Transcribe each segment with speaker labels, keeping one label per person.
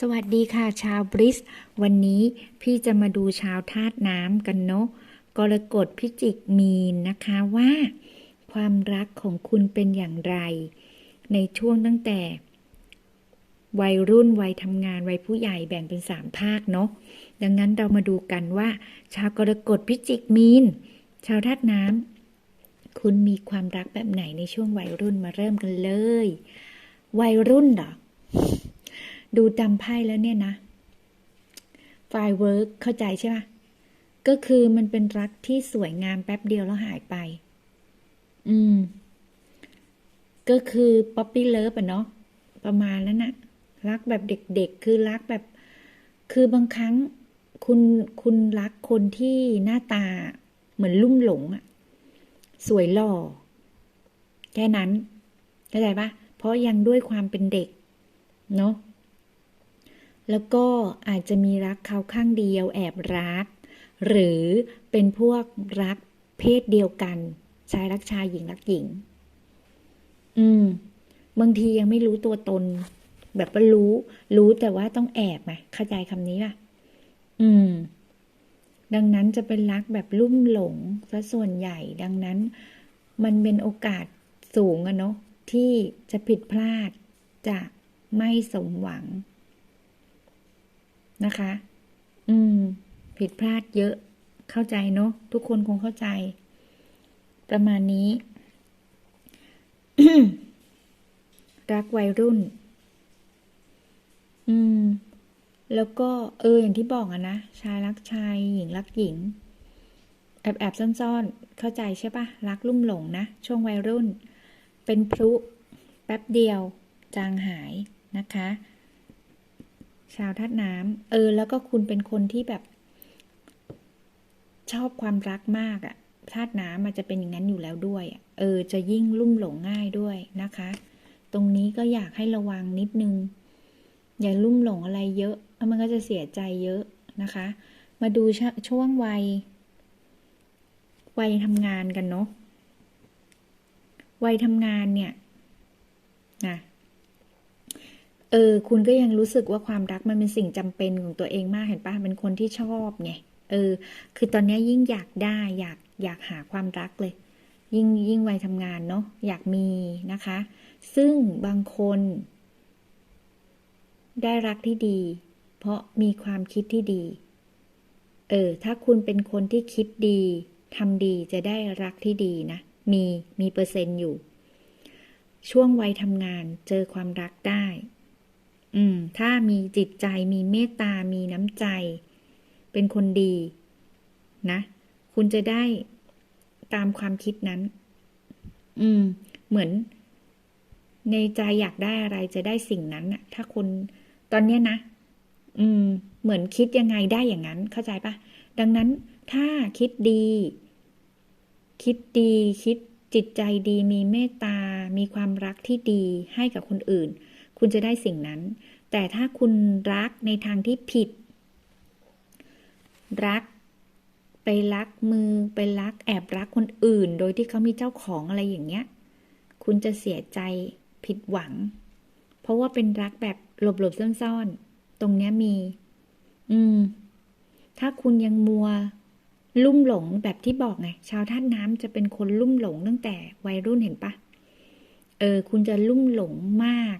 Speaker 1: สวัสดีค่ะชาวบริส วันนี้พี่จะมาดูชาวธาตุน้ำกันเนาะกรกฎพิจิกมีนนะคะว่า ความรักของคุณเป็นอย่างไร ในช่วงตั้งแต่ วัยรุ่นวัยทำงานวัยผู้ใหญ่แบ่งเป็นสามภาคเนาะดังนั้นเรามาดูกันว่า ชาวกรกฎพิจิกมีน ชาวธาตุน้ำคุณมีความรักแบบไหนในช่วงวัยรุ่นมาเริ่มกันเลย วัยรุ่นเหรอ ดูจำไพ่แล้วเนี่ยนะไฟเวิร์กเข้าใจใช่ปะก็คือมันเป็นรักที่สวยงามแป๊บเดียวแล้วหายไป อืม ก็คือป๊อปปี้เลิฟอะเนาะประมาณนั้นนะรักแบบเด็กๆ คือรักแบบ คือบางครั้งคุณคุณรักคนที่หน้าตาเหมือนลุ่มหลงอะสวยหล่อ แค่นั้นเข้าใจปะเพราะยังด้วยความเป็นเด็ก เนาะ แล้วก็อาจจะมีรักเขาข้างเดียวแอบรัก หรือเป็นพวกรักเพศเดียวกัน ชายรักชายหญิงรักหญิง อืม บางทียังไม่รู้ตัวตน แบบว่ารู้ รู้แต่ว่าต้องแอบไหมเข้าใจคำนี้ป่ะ อืม ดังนั้นจะเป็นรักแบบลุ่มหลงซะส่วนใหญ่ ดังนั้น มันเป็นโอกาสสูงอะเนาะที่จะผิดพลาดจะไม่สมหวัง นะคะ อืม ผิดพลาดเยอะ เข้าใจเนาะทุกคนคงเข้าใจ ประมาณนี้ รักวัยรุ่น อืม แล้วก็เอออย่างที่บอกอะนะ ชายรักชาย หญิงรักหญิง แอบแอบซ่อนๆ เข้าใจใช่ปะรักลุ่มหลงนะ ช่วงวัยรุ่น เป็นพลุแป๊บเดียว จางหายนะคะ ชาวธาตุน้ำเออ แล้วก็คุณเป็นคนที่แบบ ชอบความรักมากอะธาตุน้ำมันจะเป็นอย่างนั้นอยู่แล้วด้วยอะเออ จะยิ่งลุ่มหลงง่ายด้วยนะคะ ตรงนี้ก็อยากให้ระวังนิดนึง อย่าลุ่มหลงอะไรเยอะเพราะมันก็จะเสียใจเยอะนะคะ มาดูชช่วงวัย วัยทำงานกันเนาะ วัยทำงานเนี่ยนะ เออ คุณก็ยังรู้สึกว่าความรักมันเป็นสิ่งจำเป็นของตัวเองมากเห็นปะเป็นคนที่ชอบไงเออ คือตอนนี้ยิ่งอยากได้อยากอยากหาความรักเลย ยิ่งยิ่งวัยทำงานเนาะอยากมีนะคะ ซึ่งบางคน ได้รักที่ดี เพราะมีความคิดที่ดี เออ ถ้าคุณเป็นคนที่คิดดีทำดีจะได้รักที่ดีนะ มีมีเปอร์เซ็นต์อยู่ ช่วงวัยทำงานเจอความรักได้ อืม ถ้ามีจิตใจมีเมตตา มีน้ำใจ เป็นคนดี นะ คุณจะได้ตามความคิดนั้น อืม เหมือน ในใจอยากได้อะไรจะได้สิ่งนั้นน่ะถ้าคนตอนเนี้ยนะ อืม เหมือนคิดยังไงได้อย่างนั้น เข้าใจปะดังนั้นถ้าคิดดี คิดดี คิดจิตใจดี มีเมตตา มีความรักที่ดีให้กับคนอื่น คุณจะได้สิ่งนั้น แต่ถ้าคุณรักในทางที่ผิด รักไปรักมือไปรักแอบรักคนอื่น โดยที่เขามีเจ้าของอะไรอย่างเงี้ย คุณจะเสียใจผิดหวัง เพราะว่าเป็นรักแบบหลบๆซ่อนๆ ตรงเนี้ยมี อืม ถ้าคุณยังมัวลุ่มหลงแบบที่บอกไง ชาวท่าตุน้ำจะเป็นคนลุ่มหลงตั้งแต่วัยรุ่นเห็นปะเออ คุณจะลุ่มหลงมาก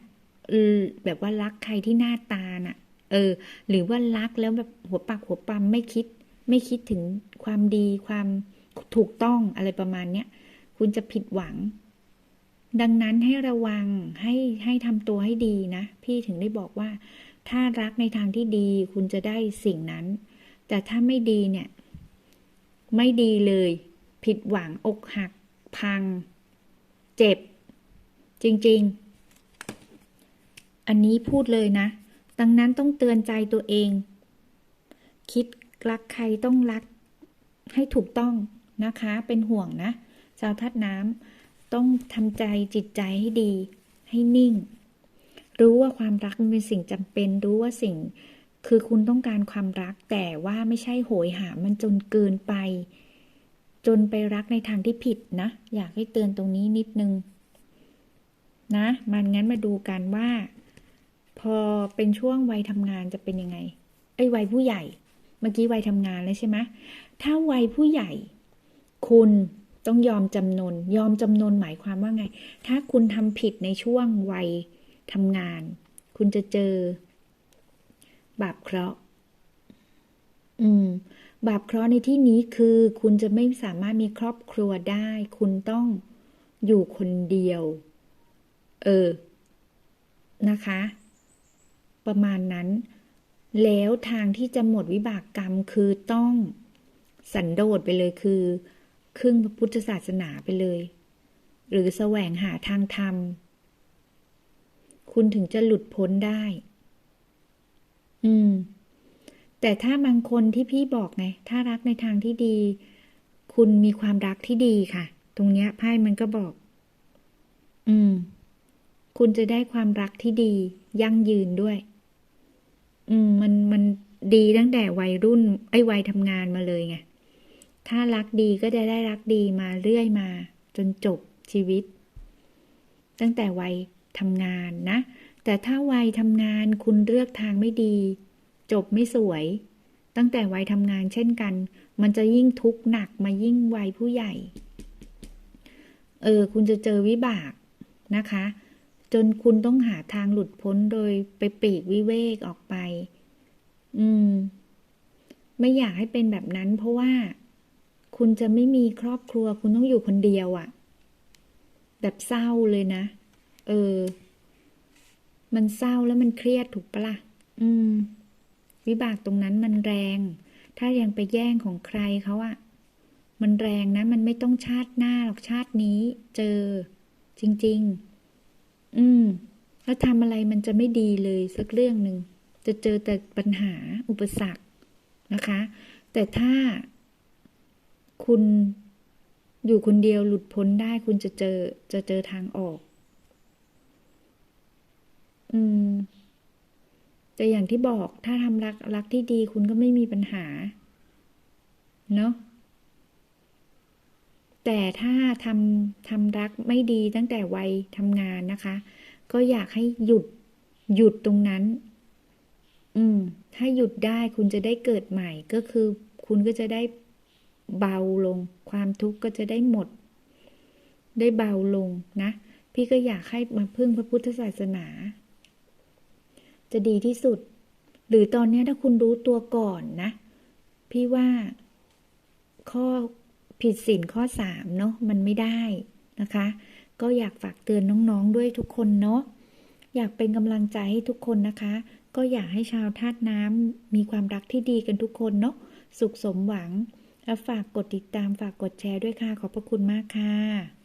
Speaker 1: แบบว่ารักใครที่หน้าตาน่ะ เออ หรือว่ารักแล้วแบบหัวปากหัวปั๊มไม่คิด ไม่คิดถึงความดีความถูกต้องอะไรประมาณเนี้ยคุณจะผิดหวัง ดังนั้นให้ระวังให้ให้ทำตัวให้ดีนะ พี่ถึงได้บอกว่า ถ้ารักในทางที่ดี คุณจะได้สิ่งนั้น แต่ถ้าไม่ดีเนี่ย ไม่ดีเลย ผิดหวังอกหัก พัง เจ็บ จริง ๆ อันนี้พูดเลยนะ ดังนั้นต้องเตือนใจตัวเอง คิดรักใครต้องรัก ให้ถูกต้องนะคะ เป็นห่วงนะชาวทัดน้ำต้องทำใจจิตใจให้ดี ให้นิ่ง รู้ว่าความรักมันเป็นสิ่งจำเป็น รู้ว่าสิ่ง คือคุณต้องการความรัก แต่ว่าไม่ใช่โหยหามันจนเกินไป จนไปรักในทางที่ผิดนะ อยากให้เตือนตรงนี้นิดนึง นะ มันงั้นมาดูกันว่า พอเป็นช่วงวัยทำงานจะเป็นยังไงไอ้ยวัยผู้ใหญ่ เมื่อกี้วัยทำงานแล้วใช่ไหมถ้าวัยผู้ใหญ่ คุณต้องยอมจำนน ยอมจำนนหมายความว่าไง ถ้าคุณทำผิดในช่วงวัยทำงาน คุณจะเจอบาปเคราะห์ อืม บาปเคราะห์ในที่นี้คือ คุณจะไม่สามารถมีครอบครัวได้ คุณต้องอยู่คนเดียว เออ นะคะ ประมาณนั้น แล้วทางที่จะหมดวิบากกรรมคือต้องสันโดษไปเลยคือ ครึ่งพระพุทธศาสนาไปเลย หรือแสวงหาทางธรรม คุณถึงจะหลุดพ้นได้ อืม แต่ถ้าบางคนที่พี่บอกไง ถ้ารักในทางที่ดี คุณมีความรักที่ดีค่ะ ตรงเนี้ยไพ่มันก็บอก อืม คุณจะได้ความรักที่ดี ยั่งยืนด้วย อืมมันมันดีตั้งแต่วัยรุ่น ไอ้วัยทำงานมาเลยไงถ้ารักดีก็จะได้รักดีมาเรื่อยมา จนจบชีวิต ตั้งแต่วัยทำงานนะ แต่ถ้าวัยทำงานคุณเลือกทางไม่ดี จบไม่สวย ตั้งแต่วัยทำงานเช่นกัน มันจะยิ่งทุกข์หนักมายิ่งวัยผู้ใหญ่ เออ คุณจะเจอวิบากนะคะ จนคุณต้องหาทางหลุดพ้นโดยไปปีกวิเวกออกไป อืม ไม่อยากให้เป็นแบบนั้น เพราะว่า คุณจะไม่มีครอบครัว คุณต้องอยู่คนเดียวอะ่ะ แบบเศร้าเลยนะ เออ มันเศร้าแล้วมันเครียดถูกปะละ่ะ อืม วิบากตรงนั้นมันแรง ถ้ายังไปแย่งของใครเขาอะ มันแรงนะ มันไม่ต้องชาติหน้าหรอกชาตินี้ เจอ จริง ๆ อืม แล้วทำอะไรมันจะไม่ดีเลยสักเรื่องหนึ่ง จะเจอแต่ปัญหาอุปสรรคนะคะ แต่ถ้าคุณอยู่คนเดียวหลุดพ้นได้คุณจะเจอจะเจอทางออก อืม แต่อย่างที่บอกถ้าทำรักรักที่ดีคุณก็ไม่มีปัญหา เนาะ แต่ถ้าทำทำรักไม่ดีตั้งแต่วัยทำงานนะคะ ก็อยากให้หยุดหยุดตรงนั้น อืม ถ้าหยุดได้คุณจะได้เกิดใหม่ก็คือ คุณก็จะได้เบาลง ความทุกข์ก็จะได้หมด ได้เบาลงนะ พี่ก็อยากให้มาพึ่งพระพุทธศาสนา จะดีที่สุด หรือตอนนี้ถ้าคุณรู้ตัวก่อนนะ พี่ว่าข้อ ผิดศีลข้อสามเนาะมันไม่ได้นะคะ ก็อยากฝากเตือนน้องๆด้วยทุกคนเนาะอยากเป็นกำลังใจให้ทุกคนนะคะ ก็อยากให้ชาวธาตุน้ำมีความรักที่ดีกันทุกคนเนาะสุขสมหวัง และฝากกดติดตามฝากกดแชร์ด้วยค่ะ ขอบพระคุณมากค่ะ